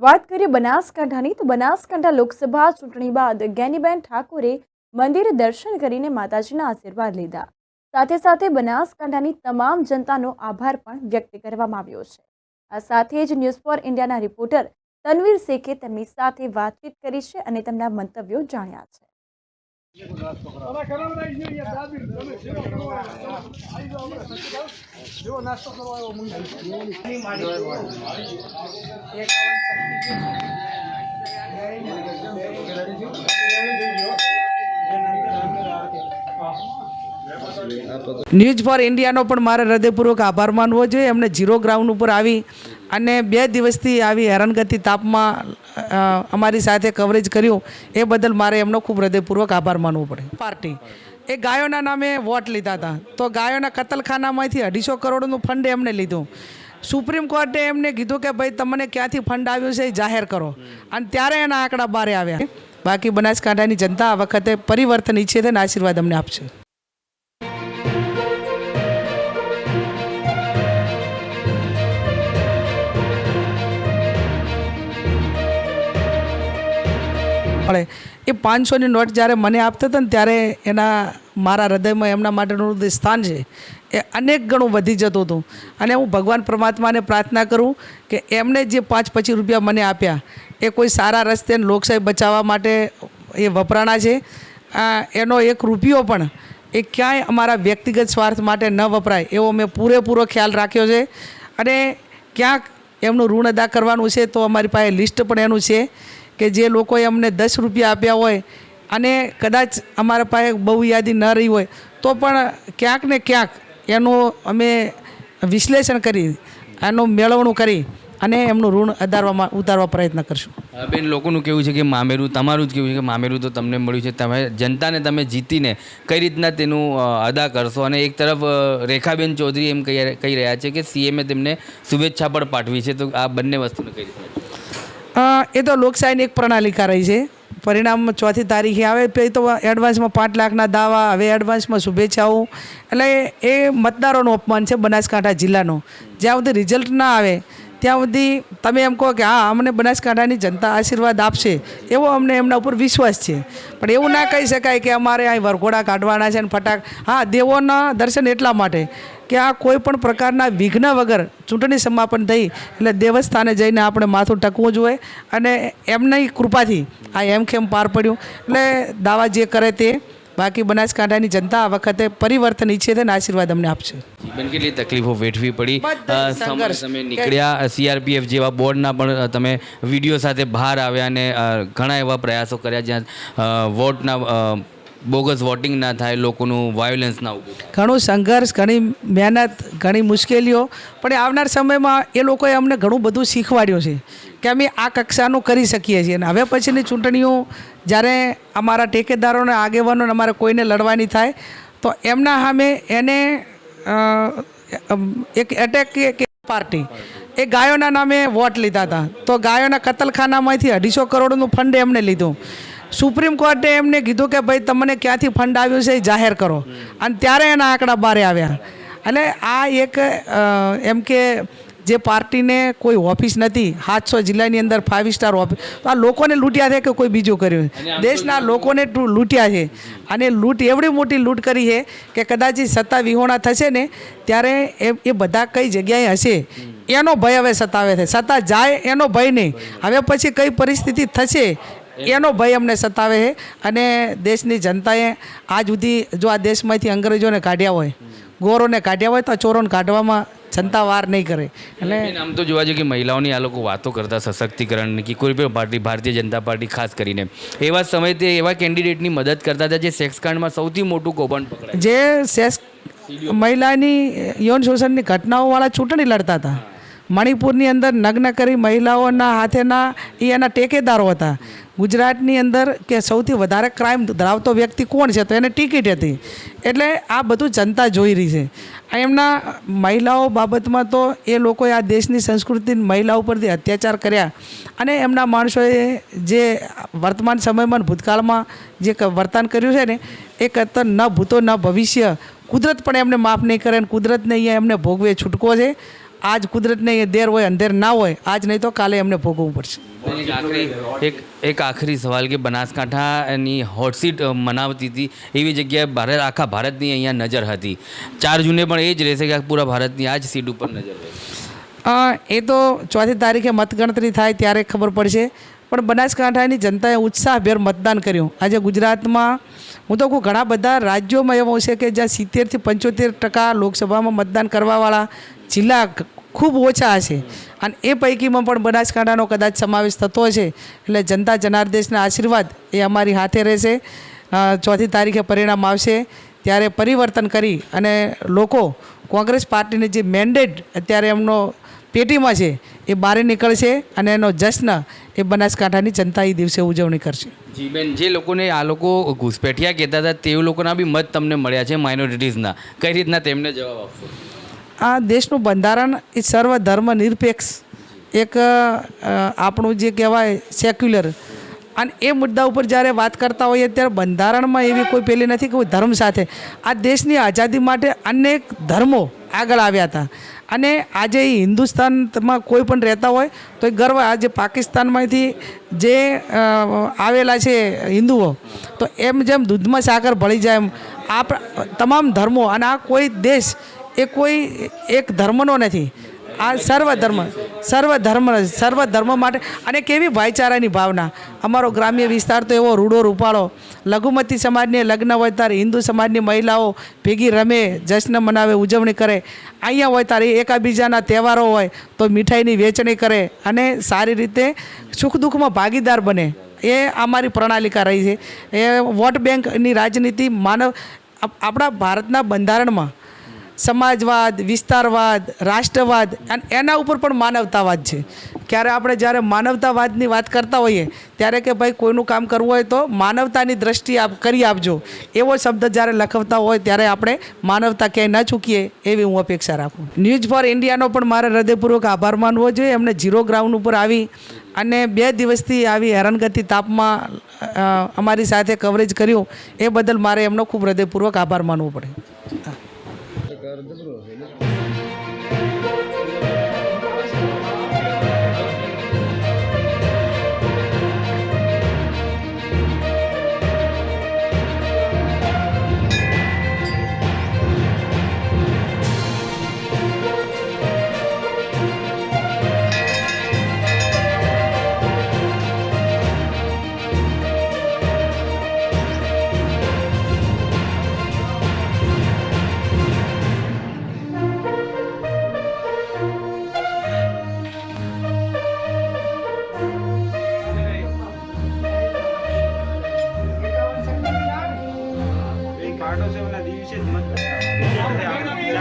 વાત કરીએ બનાસકાંઠાની, તો બનાસકાંઠા લોકસભા ચૂંટણી બાદ જ્ઞાનીબેન ઠાકોરે મંદિરે દર્શન કરીને માતાજીના આશીર્વાદ લીધા. સાથે સાથે બનાસકાંઠાની તમામ જનતાનો આભાર પણ વ્યક્ત કરવામાં આવ્યો છે. આ સાથે જ ન્યૂઝ ફોર ઇન્ડિયાના રિપોર્ટર તનવીર શેખે તેમની સાથે વાતચીત કરી છે અને તેમના મંતવ્યો જાણ્યા છે. ન્યૂઝ ફોર ઇન્ડિયાનો પણ મારે હૃદયપૂર્વક આભાર માનવો જોઈએ. એમને ઝીરો ગ્રાઉન્ડ ઉપર આવી અને બે દિવસથી આવી હેરાનગતિ તાપમાં અમારી સાથે કવરેજ કર્યું. એ બદલ મારે એમનો ખૂબ હૃદયપૂર્વક આભાર માનવો પડે. પાર્ટી. એ ગાયોના નામે વોટ લીધા હતા. તો ગાયોના કતલખાનામાંથી અઢીસો કરોડનું ફંડ એમને લીધું. સુપ્રીમ કોર્ટે એમને કીધું કે ભાઈ, તમને ક્યાંથી ફંડ આવ્યું છે એ જાહેર કરો. અને ત્યારે એના આંકડા બહાર આવ્યા. બાકી બનાસકાંઠાની જનતા આ વખતે પરિવર્તન ઈચ્છે છે અને આશીર્વાદ અમને આપશે. મળે. એ પાંચસોની નોટ જ્યારે મને આપતા હતા ને ત્યારે એના મારા હૃદયમાં એમના માટેનું સ્થાન છે. એ અનેક ગણું વધી જતું હતું. અને હું ભગવાન પરમાત્માને પ્રાર્થના કરું કે એમને જે પાંચ પચીસ રૂપિયા મને આપ્યા, એ કોઈ સારા રસ્તે લોકશાહી બચાવવા માટે એ વપરાણા છે. એનો એક રૂપિયો પણ એ ક્યાંય અમારા વ્યક્તિગત સ્વાર્થ માટે ન વપરાય એવો મેં પૂરેપૂરો ખ્યાલ રાખ્યો છે. અને ક્યાંક એમનું ઋણ અદા કરવાનું છે તો અમારી પાસે લિસ્ટ પણ એનું છે. કે જે લોકોએ અમને દસ રૂપિયા આપ્યા હોય અને કદાચ અમારા પાસે બહુ યાદી ન રહી હોય તો પણ ક્યાંક ને ક્યાંક એનું અમે વિશ્લેષણ કરી એનું મેળવણું કરી અને એમનું ઋણ અદારવામાં ઉતારવા પ્રયત્ન કરશું. બેન લોકોનું કેવું છે કે મામેરું તમારું જ કેવું છે કે મામેરું તો તમને મળ્યું છે. તમે જનતાને તમે જીતીને કઈ રીતના તેનું અદા કરશો? અને એક તરફ રેખાબેન ચૌધરી એમ કહી કહી રહ્યા છે કે સીએમએ તેમને શુભેચ્છા પણ પાઠવી છે. તો આ બંને વસ્તુને કઈ રીતના અ, એ તો લોકશાહીની એક પ્રણાલિકા રહી છે. પરિણામ ચોથી તારીખે આવે પછી તો એડવાન્સમાં પાંચ લાખના દાવા, હવે એડવાન્સમાં શુભેચ્છાઓ. એટલે એ મતદારોનું અપમાન છે બનાસકાંઠા જિલ્લાનું. જ્યાં સુધી રિઝલ્ટ ના આવે, ત્યાં સુધી તમે એમ કહો કે, હા, અમને બનાસકાંઠાની જનતા આશીર્વાદ આપશે. એવો અમને એમના ઉપર વિશ્વાસ છે. પણ એવું ના કહી શકાય કે અમારે અહીં વરઘોડા કાઢવાના છે ને ફટાક, હા, દેવોના દર્શન એટલા માટે. કે આ કોઈ પણ પ્રકારના વિઘ્ન વગર ચૂંટણી સમાપન થઈ એટલે દેવસ્થાને જઈને આપણે માથું ટકવું જોઈએ અને એમની કૃપાથી આ એમખેમ પાર પડ્યું? એટલે દાવા જે કરે તે બાકી બનાસકાંઠાની જનતા આ વખતે પરિવર્તન ઈચ્છે છે અને આશીર્વાદ અમને આપશે. કેટલી તકલીફો વેઠવી પડી. તમે નીકળ્યા. સીઆરપીએફ જેવા બોર્ડના પણ તમે વીડિયો સાથે બહાર આવ્યા અને ઘણા એવા પ્રયાસો કર્યા જ્યાં વોટના બોગસ વોટિંગ ના થાય, લોકોનું વાયોલન્સ ના ઘણું સંઘર્ષ, ઘણી મહેનત, ઘણી મુશ્કેલીઓ, પણ આવનાર સમયમાં એ લોકોએ અમને ઘણું બધું શીખવાડ્યું છે કે અમે આ કક્ષાનું કરી શકીએ છીએ. અને હવે પછીની ચૂંટણીઓ, જ્યારે અમારા ટેકેદારોને, આગેવાનોને, અમારે કોઈને લડવાની થાય, તો એમના સામે એને એક એટેક કે પાર્ટી એ ગાયોના નામે વોટ લીધા હતા. તો ગાયોના કતલખાનામાંથી અઢીસો કરોડનું ફંડ એમને લીધું. સુપ્રીમ કોર્ટે એમને કીધું કે ભાઈ તમને ક્યાંથી ફંડ આવ્યું છે એ જાહેર કરો. અને ત્યારે એના આંકડા બહાર આવ્યા. એટલે આ એક એમ કે જે પાર્ટીને કોઈ ઓફિસ નથી સાતસો જિલ્લાની અંદર ફાઇવ સ્ટાર ઓફિસ આ લોકોને લૂંટ્યા છે કે કોઈ બીજું કર્યું દેશના લોકોને ટુ- લૂંટ્યા છે. અને લૂંટ એવડી મોટી લૂંટ કરી છે કે કદાચ સત્તા વિહોણા થશે ને ત્યારે એ એ બધા કઈ જગ્યાએ હશે? એનો ભય હવે સતાવે છે. સત્તા જાય એનો ભય નહીં. હવે પછી કઈ પરિસ્થિતિ થશે? એનો ભય અમને સતાવે છે અને દેશની જનતાએ આજ સુધી જો આ દેશમાંથી અંગ્રેજોને કાઢ્યા હોય ગોરોને કાઢ્યા હોય તો આ ચોરોને કાઢવામાં જનતા વાર નહીં કરે. એટલે આમ તો જોવા જોઈએ કે મહિલાઓની આ લોકો વાતો કરતા સશક્તિકરણની કે કોઈ પણ પાર્ટી ભારતીય જનતા પાર્ટી ખાસ કરીને. એવા સમયે તે એવા કેન્ડિડેટની મદદ કરતા હતા જે સેક્સકાંડમાં સૌથી મોટું કૌભાંડ પકડાય જે સેક્સ મહિલાની યૌન શોષણની ઘટનાઓવાળા ચૂંટણી લડતા હતા. મણિપુરની અંદર નગ્ન કરી મહિલાઓના હાથેના એ એના ટેકેદારો હતા. ગુજરાતની અંદર કે સૌથી વધારે ક્રાઇમ ધરાવતો વ્યક્તિ કોણ છે? તો એને ટિકિટ હતી. એટલે આ બધું જનતા જોઈ રહી છે. આ એમના મહિલાઓ બાબતમાં તો એ લોકોએ આ દેશની સંસ્કૃતિ મહિલાઓ પરથી અત્યાચાર કર્યા. અને એમના માણસોએ જે વર્તમાન સમયમાં ભૂતકાળમાં જે વર્તન કર્યું છે ને, એ કરતા ન ભૂતો ન ભવિષ્ય. કુદરત પણ એમને માફ નહીં કરે અને કુદરતને અહીંયા એમને ભોગવે છૂટકો છે. આજ કુદરતને દેર હોય, અંધેર ના હોય, આજ નહીં તો કાલે એમને ભોગવવું પડશે. એક એક આખરી સવાલ કે બનાસકાંઠાની હોટસીટ મનાવતી હતી એવી જગ્યાએ ભારત આખા ભારતની અહીંયા નજર હતી ચાર જૂને પણ એ જ રહેશે કે પૂરા ભારતની આ જ સીટ ઉપર નજર રહેશે એ તો ચોથી તારીખે મતગણતરી થાય ત્યારે ખબર પડશે પણ બનાસકાંઠાની જનતાએ ઉત્સાહભેર મતદાન કર્યું આજે ગુજરાતમાં હું તો કહું ઘણા બધા રાજ્યોમાં એવું છે કે જ્યાં સિત્તેરથી પંચોતેર ટકા લોકસભામાં મતદાન કરવાવાળા જિલ્લા ખૂબ ઓછા હશે. અને એ પૈકીમાં પણ બનાસકાંઠાનો કદાચ સમાવેશ થતો હશે. એટલે જનતા જનાર્દેશના આશીર્વાદ એ અમારી હાથે રહેશે. ચોથી તારીખે પરિણામ આવશે. ત્યારે પરિવર્તન કરી અને લોકો કોંગ્રેસ પાર્ટીની જે મેન્ડેટ અત્યારે એમનો પેટીમાં છે, એ બહાર નીકળશે અને એનો જશ્ન એ બનાસકાંઠાની જનતા એ દિવસે ઉજવણી કરશે. જી બેન, જે લોકોને આ લોકો ઘૂસપેઠિયા કહેતા હતા તે લોકોના બી મત તમને મળ્યા છે માઇનોરિટીઝના કઈ રીતના તેમને જવાબ આપશો? આ દેશનું બંધારણ એ સર્વ ધર્મ નિરપેક્ષ એક આપણું જે કહેવાય સેક્યુલર અને એ મુદ્દા ઉપર જ્યારે વાત કરતા હોઈએ ત્યારે બંધારણમાં એવી કોઈ પેલી નથી કે ધર્મ સાથે. આ દેશની આઝાદી માટે અનેક ધર્મો આગળ આવ્યા હતા. અને આજે એ હિન્દુસ્તાનમાં કોઈ પણ રહેતા હોય તો એ ગર્વ આજે પાકિસ્તાનમાંથી જે આવેલા છે હિન્દુઓ, તો એમ જેમ દૂધમાં સાકર ભળી જાય એમ આપ, તમામ ધર્મો અને આ કોઈ દેશ એ કોઈ એક ધર્મનો નથી. આ સર્વ ધર્મ સર્વ ધર્મ સર્વ ધર્મ માટે અને કેવી ભાઈચારાની ભાવના. અમારો ગ્રામ્ય વિસ્તાર તો એવો રૂડો રૂપાળો. લઘુમતી સમાજને લગ્ન હોય ત્યારે હિન્દુ સમાજની મહિલાઓ ભેગી રમે, જશ્ન મનાવે, ઉજવણી કરે. અહીંયા હોય ત્યારે એકાબીજાના તહેવારો હોય તો મીઠાઈની વેચણી કરે અને સારી રીતે સુખ દુઃખમાં ભાગીદાર બને. એ અમારી પ્રણાલિકા રહી છે. એ વોટ બેંકની રાજનીતિ માનવ આપણા ભારતના બંધારણમાં સમાજવાદ, વિસ્તારવાદ, રાષ્ટ્રવાદ અને એના ઉપર પણ માનવતાવાદ છે. ક્યારે આપણે જ્યારે માનવતાવાદની વાત કરતા હોઈએ, ત્યારે કે ભાઈ કોઈનું કામ કરવું હોય તો માનવતાની દ્રષ્ટિ આપ કરી આપજો. એવો શબ્દ જ્યારે લખવતા હોય ત્યારે આપણે માનવતા ક્યાંય ન ચૂકીએ એવી હું અપેક્ષા રાખું. ન્યૂઝ ફોર ઇન્ડિયાનો પણ મારે હૃદયપૂર્વક આભાર માનવો જોઈએ. એમને ઝીરો ગ્રાઉન્ડ ઉપર આવી અને બે દિવસથી આવી હેરાનગતિ તાપમાં અમારી સાથે કવરેજ કર્યું. એ બદલ મારે એમનો ખૂબ હૃદયપૂર્વક આભાર માનવો પડે. Yeah, this is